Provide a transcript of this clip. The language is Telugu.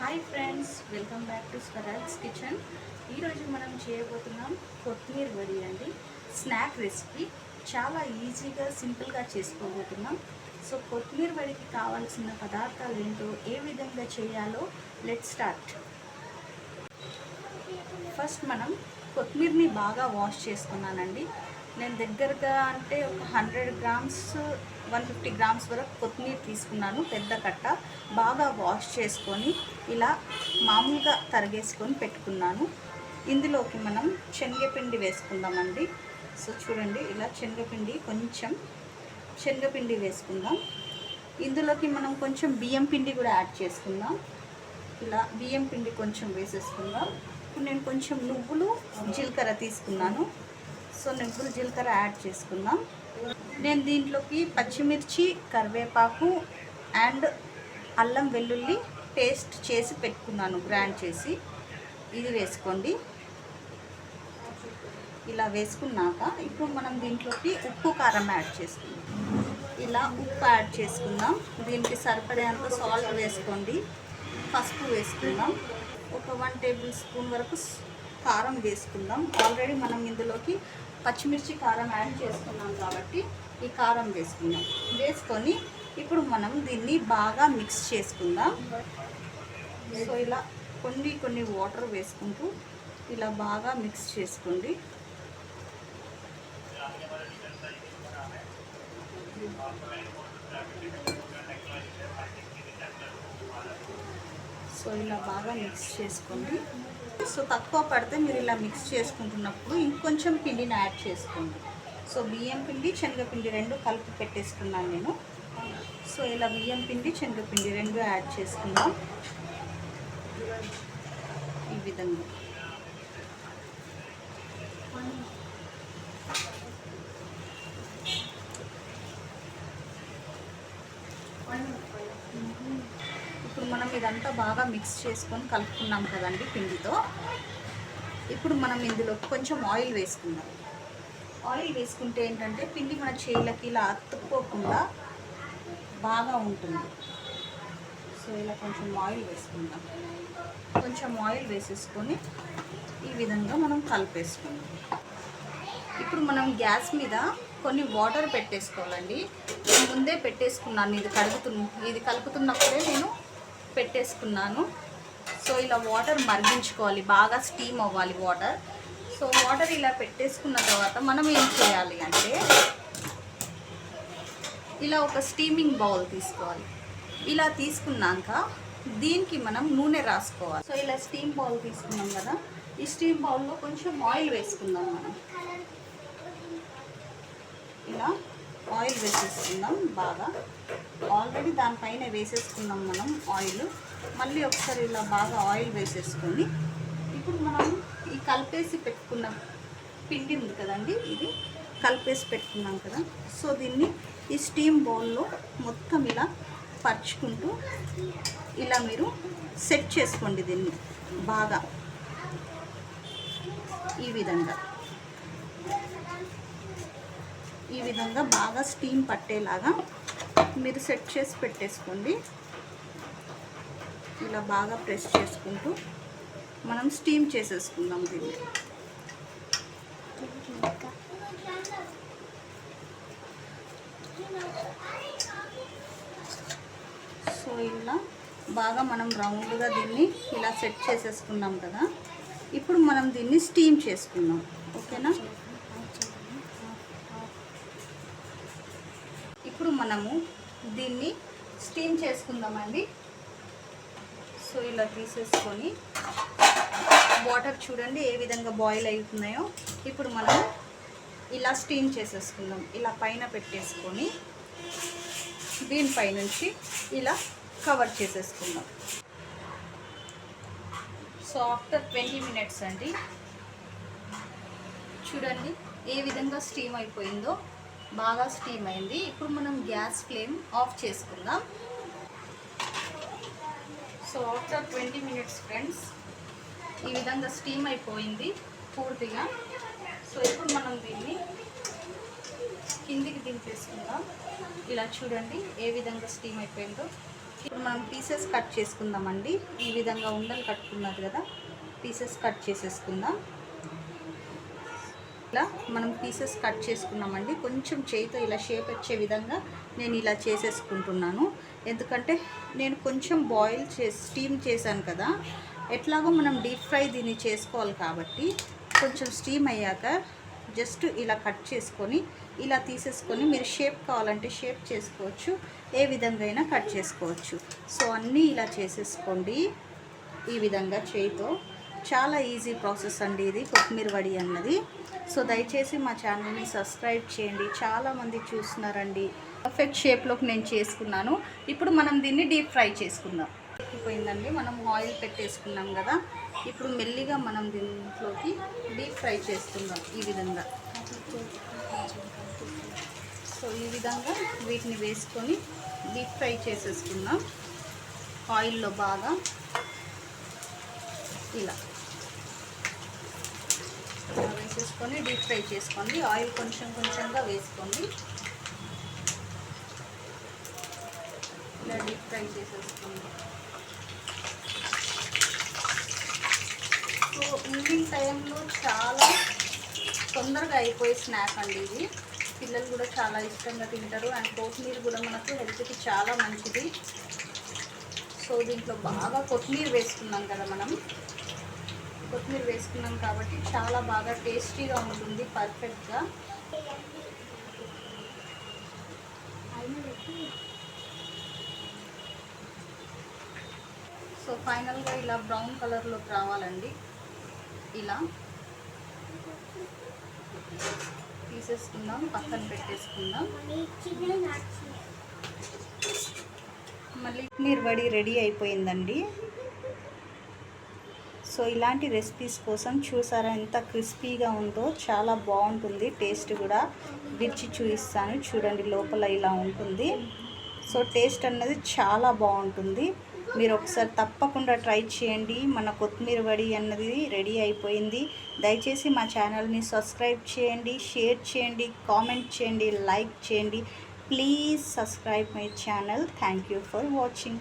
Hi friends welcome back to Swaraj kitchen ఈరోజు మనం చేయబోతున్నాం కొత్తిమీర వడి అండి. స్నాక్ రెసిపీ చాలా ఈజీగా సింపుల్గా చేసుకోబోతున్నాం. సో కొత్తిమీర వడికి కావాల్సిన పదార్థాలు ఏంటో ఏ విధంగా చేయాలో లెట్ స్టార్ట్ ఫస్ట్ మనం కొత్తిమీరని బాగా వాష్ చేసుకున్నానండి. నేను దగ్గరగా అంటే ఒక hundred grams one fifty grams వరకు కొత్తిమీర తీసుకున్నాను పెద్ద కట్ట. బాగా వాష్ చేసుకొని ఇలా మామూలుగా తరిగేసుకొని పెట్టుకున్నాను. ఇందులోకి మనం శనగపిండి వేసుకుందామండి. సో చూడండి ఇలా శనగపిండి కొంచెం శనగపిండి వేసుకుందాం. ఇందులోకి మనం కొంచెం బియ్యం పిండి కూడా యాడ్ చేసుకుందాం. ఇలా బియ్యం పిండి కొంచెం వేసేసుకుందాం. ఇప్పుడు నేను కొంచెం నువ్వులు జీలకర్ర తీసుకున్నాను. సో నెగ్గురు జీలకర్ర యాడ్ చేసుకుందాం. నేను దీంట్లోకి పచ్చిమిర్చి కరివేపాకు అండ్ అల్లం వెల్లుల్లి పేస్ట్ చేసి పెట్టుకున్నాను గ్రైండ్ చేసి. ఇది వేసుకోండి. ఇలా వేసుకున్నాక ఇప్పుడు మనం దీంట్లోకి ఉప్పు కారం యాడ్ చేసుకుందాం. ఇలా ఉప్పు యాడ్ చేసుకుందాం. దీనికి సరిపడేంత సాల్ట్ వేసుకోండి. పసుపు వేసుకుందాం. ఒక వన్ టేబుల్ స్పూన్ వరకు కారం వేసుకుందాం. ఆల్రెడీ మనం ఇందులోకి పచ్చిమిర్చి కారం యాడ్ చేసుకున్నాం కాబట్టి ఈ కారం వేసుకుందాం. వేసుకొని ఇప్పుడు మనం దీన్ని బాగా మిక్స్ చేసుకుందాం. సో ఇలా కొన్ని కొన్ని వాటర్ వేసుకుంటూ ఇలా బాగా మిక్స్ చేసుకోండి. సో ఇలా బాగా మిక్స్ చేసుకోండి. సో తక్కువ పడితే మీరు ఇలా మిక్స్ చేసుకుంటున్నప్పుడు ఇంకొంచెం పిండిని యాడ్ చేసుకోండి. సో బియ్యం పిండి శనగపిండి రెండు కలిపి పెట్టేసుకున్నాను నేను. సో ఇలా బియ్యం పిండి శనగపిండి రెండు యాడ్ చేసుకుందాం. ఈ విధంగా ఇప్పుడు మనం ఇదంతా బాగా మిక్స్ చేసుకొని కలుపుకున్నాం కదండి పిండితో. ఇప్పుడు మనం ఇందులో కొంచెం ఆయిల్ వేసుకుందాం. ఆయిల్ వేసుకుంటే ఏంటంటే పిండి మన చేతులకి ఇలా అతుక్కోకుండా బాగా ఉంటుంది. సో ఇలా కొంచెం ఆయిల్ వేసుకుందాం. కొంచెం ఆయిల్ వేసేసుకొని ఈ విధంగా మనం కలిపేసుకుందాం. ఇప్పుడు మనం గ్యాస్ మీద కొన్ని వాటర్ పెట్టేసుకోవాలండి. నేను ముందే పెట్టేసుకున్నాను. ఇది కడుగుతున్న ఇది కలుపుతున్నప్పుడే నేను పెట్టేసుకున్నాను. సో ఇలా వాటర్ మరిగించుకోవాలి. బాగా స్టీమ్ అవ్వాలి వాటర్ సో వాటర్ ఇలా పెట్టేసుకున్న తర్వాత మనం ఏం చేయాలి అంటే ఇలా ఒక స్టీమింగ్ బౌల్ తీసుకోవాలి. ఇలా తీసుకున్నాక దీనికి మనం నూనె రాసుకోవాలి. సో ఇలా స్టీమ్ బౌల్ తీసుకున్నాం కదా ఈ స్టీమ్ బౌల్లో కొంచెం ఆయిల్ వేసుకుందాం మనం. ఇలా ఆయిల్ వేసేసుకుందాం బాగా. ఆల్రెడీ దానిపైన వేసేసుకున్నాం మనం ఆయిల్. మళ్ళీ ఒకసారి ఇలా బాగా ఆయిల్ వేసేసుకొని ఇప్పుడు మనం ఈ కలిపేసి పెట్టుకున్న పిండి ఉంది కదండి ఇది కలిపేసి పెట్టుకున్నాం కదా. సో దీన్ని ఈ స్టీమ్ బౌల్లో మొత్తం ఇలా పరుచుకుంటూ ఇలా మీరు సెట్ చేసుకోండి దీన్ని బాగా. ఈ విధంగా. ఈ విధంగా బాగా స్టీమ్ పట్టేలాగా మీరు సెట్ చేసి పెట్టేసుకోండి. ఇలా బాగా ప్రెస్ చేసుకుంటూ మనం స్టీమ్ చేసేసుకుందాం దీన్ని. సో ఇలా బాగా మనం రౌండ్గా దీన్ని ఇలా సెట్ చేసేసుకున్నాం కదా. ఇప్పుడు మనం దీన్ని స్టీమ్ చేసుకుందాం. ఓకేనా? మనము దీన్ని స్టీమ్ చేసుకుందామండి. సో ఇలా తీసేసుకొని వాటర్ చూడండి ఏ విధంగా బాయిల్ అవుతున్నాయో. ఇప్పుడు మనం ఇలా స్టీమ్ చేసేసుకుందాం. ఇలా పైన పెట్టేసుకొని దీనిపై నుంచి ఇలా కవర్ చేసేసుకుందాం. సో ఆఫ్టర్ ట్వంటీ మినిట్స్ అండి. చూడండి ఏ విధంగా స్టీమ్ అయిపోయిందో. బాగా స్టీమ్ అయింది. ఇప్పుడు మనం గ్యాస్ ఫ్లేమ్ ఆఫ్ చేసుకుందాం. So after twenty minutes friends ఈ విధంగా స్టీమ్ అయిపోయింది పూర్తిగా. సో ఇప్పుడు మనం దీన్ని కిందికి దింపేసుకుందాం. ఇలా చూడండి ఏ విధంగా స్టీమ్ అయిపోయిందో. ఇప్పుడు మనం పీసెస్ కట్ చేసుకుందామండి. ఈ విధంగా ఉండలు కట్టుకున్నారు కదా పీసెస్ కట్ చేసేసుకుందాం. ఇట్లా మనం పీసెస్ కట్ చేసుకున్నామండి. కొంచెం చేయితో ఇలా షేప్ వచ్చే విధంగా నేను ఇలా చేసేసుకుంటున్నాను. ఎందుకంటే నేను కొంచెం బాయిల్ చేసి స్టీమ్ చేశాను కదా. ఎట్లాగో మనం డీప్ ఫ్రై దీన్ని చేసుకోవాలి కాబట్టి కొంచెం స్టీమ్ అయ్యాక జస్ట్ ఇలా కట్ చేసుకొని ఇలా తీసేసుకొని మీరు షేప్ కావాలంటే షేప్ చేసుకోవచ్చు. ఏ విధంగా అయినా కట్ చేసుకోవచ్చు. సో అన్నీ ఇలా చేసేసుకోండి ఈ విధంగా చేయితో. చాలా ఈజీ ప్రాసెస్ అండి ఇది కొత్తిమీర వడి అన్నది. సో దయచేసి మా ఛానల్ని సబ్స్క్రైబ్ చేయండి. చాలామంది చూస్తున్నారండి. పర్ఫెక్ట్ షేప్లోకి నేను చేసుకున్నాను. ఇప్పుడు మనం దీన్ని డీప్ ఫ్రై చేసుకుందాం. ఎక్కిపోయిందండి మనం ఆయిల్ పెట్టేసుకున్నాం కదా. ఇప్పుడు మెల్లిగా మనం దీంట్లోకి డీప్ ఫ్రై చేసుకుందాం ఈ విధంగా. సో ఈ విధంగా వీటిని వేసుకొని డీప్ ఫ్రై చేసేసుకుందాం. ఆయిల్లో బాగా ఇలా ఇలా. వేసేసుకొని డీప్ ఫ్రై చేసుకోండి. ఆయిల్ కొంచెం కొంచెంగా వేసుకోండి. ఇలా డీప్ ఫ్రై చేసేసుకోండి. సో ఈవినింగ్ టైంలో చాలా తొందరగా అయిపోయే స్నాక్ అండి ఇది. పిల్లలు కూడా చాలా ఇష్టంగా తింటారు. అండ్ కొత్తిమీర కూడా మనకు హెల్త్కి చాలా మంచిది. సో దీంట్లో బాగా కొత్తిమీర వేసుకున్నాం కదా మనం. కొత్తిమీర వేసుకున్నాం కాబట్టి చాలా బాగా టేస్టీగా ఉంటుంది పర్ఫెక్ట్గా సో ఫైనల్గా ఇలా బ్రౌన్ కలర్లోకి రావాలండి. ఇలా తీసేసుకుందాం పక్కన పెట్టేసుకుందాం. మళ్ళీ నీరు వడి రెడీ అయిపోయిందండి. సో ఇలాంటి రెసిపీస్ కోసం చూసారా ఎంత క్రిస్పీగా ఉందో చాలా బాగుంటుంది. టేస్ట్ కూడా విరిచి చూపిస్తాను. చూడండి లోపల ఇలా ఉంటుంది. సో టేస్ట్ అన్నది చాలా బాగుంటుంది. మీరు ఒకసారి తప్పకుండా ట్రై చేయండి. మన కొత్తిమీర వడి అన్నది రెడీ అయిపోయింది. దయచేసి మా ఛానల్ని సబ్స్క్రైబ్ చేయండి షేర్ చేయండి కామెంట్ చేయండి లైక్ చేయండి. Please subscribe my channel. Thank you for watching.